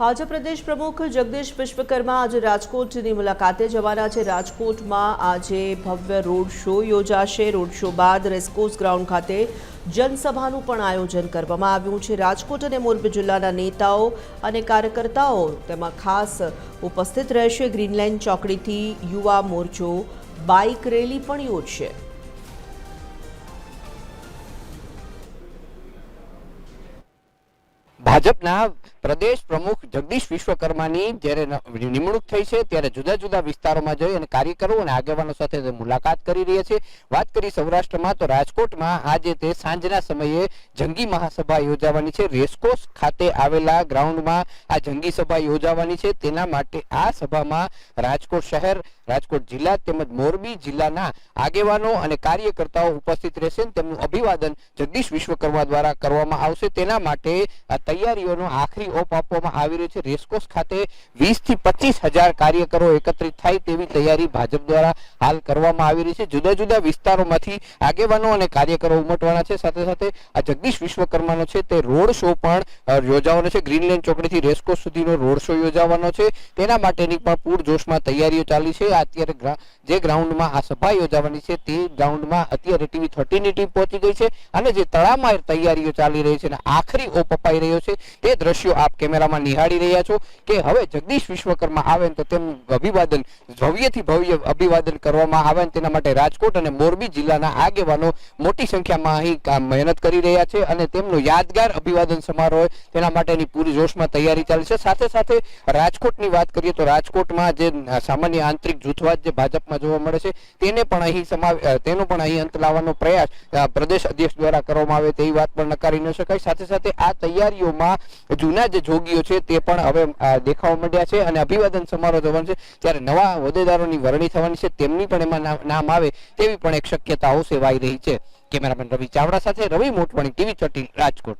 ભાજપ પ્રદેશ પ્રમુખ જગદીશ વિશ્વકર્મા આજે રાજકોટની મુલાકાતે જવાના છે. રાજકોટમાં આજે ભવ્ય રોડ શો યોજાશે. રોડ શો બાદ રેસકોર્સ ગ્રાઉન્ડ ખાતે જનસભાનું પણ આયોજન કરવામાં આવ્યું છે. રાજકોટ અને મોરબી જિલ્લાના નેતાઓ અને કાર્યકર્તાઓ તેમાં ખાસ ઉપસ્થિત રહેશે. ગ્રીનલેન્ડ ચોકડીથી યુવા મોરચો બાઇક રેલી પણ યોજશે. ભાજપના પ્રદેશ પ્રમુખ જગદીશ વિશ્વકર્માની જ્યારે નિમણૂક થઈ છે, ત્યારે જુદા જુદા વિસ્તારોમાં જઈ અને કાર્યકરો અને આગેવાનો સાથે મુલાકાત કરી રહ્યા છે. વાત કરી સૌરાષ્ટ્રમાં, તો રાજકોટમાં આજે તે સાંજના સમયે જંગી મહાસભા યોજાવાની છે. રેસકોર્સ ખાતે આવેલા ગ્રાઉન્ડમાં આ જંગી સભા યોજાવાની છે. તેના માટે આ સભામાં રાજકોટ શહેર, રાજકોટ જિલ્લા તેમજ મોરબી જિલ્લાના આગેવાનો અને કાર્યકર્તાઓ ઉપસ્થિત રહેશે તેમનું અભિવાદન જગદીશ વિશ્વકર્મા દ્વારા કરવામાં આવશે. તેના માટે આ તૈયારીઓનો આખરી ઓપ આપવામાં આવી રહ્યો છે. રેસકોર્સ ખાતે વીસથી પચીસ હજાર કાર્યકરો એકત્રિત થાય તેવી તૈયારી ભાજપ દ્વારા હાલ કરવામાં આવી રહી છે. જુદા જુદા વિસ્તારોમાંથી આગેવાનો અને કાર્યકરો ઉમટવાના છે. સાથે સાથે આ જગદીશ વિશ્વકર્માનો છે તે રોડ શો પણ યોજાવાનો છે. ગ્રીનલેન્ડ ચોકડીથી રેસકોર્સ સુધીનો રોડ શો યોજાવાનો છે. તેના માટેની પણ પૂરજોશમાં તૈયારીઓ ચાલી છે. અત્યારે જે ગ્રાઉન્ડમાં આ સભા યોજાવાની છે તે ગ્રાઉન્ડમાં અત્યારે ટીવી થર્ટીની ટીમ પહોંચી ગઈ છે અને જે તળામાં તૈયારીઓ ચાલી રહી છે અને આખરી ઓપ અપાઈ રહ્યો છે તે દ્રશ્યો આપ કેમેરામાં નિહાળી રહ્યા છો કે હવે જગદીશ વિશ્વકર્મા આવે ને તો તેમનું અભિવાદન ભવ્યથી ભવ્ય અભિવાદન કરવામાં આવે ને તેના માટે રાજકોટ અને મોરબી જિલ્લાના આગેવાનો મોટી સંખ્યામાં અહીં મહેનત કરી રહ્યા છે અને તેમનો યાદગાર અભિવાદન સમારોહ તેના માટેની પૂરી જોશમાં તૈયારી ચાલે છે. સાથે સાથે રાજકોટની વાત કરીએ તો રાજકોટમાં જે સામાન્ય આંતરિક જૂથવાદ જે ભાજપમાં જોવા મળે છે તેને પણ અહીં સમાવે તેનો પણ અહીં અંત લાવવાનો પ્રયાસ પ્રદેશ અધ્યક્ષ દ્વારા કરવામાં આવે તેવી વાત પણ નકારી ન શકાય. સાથે સાથે આ તૈયારીઓમાં જૂના જે જોગીઓ છે તે પણ હવે દેખાવા માંડ્યા છે અને અભિવાદન સમારોહ થવાનો છે. ત્યારે નવા હોદ્દેદારોની વરણી થવાની છે, તેમની પણ એમાં નામ- નામ આવે તેવી પણ એક શક્યતાઓ સેવાઈ રહી છે. કેમેરામેન રવિ ચાવડા સાથે રવિ મોટવાણી, ટીવી ચોટી રાજકોટ.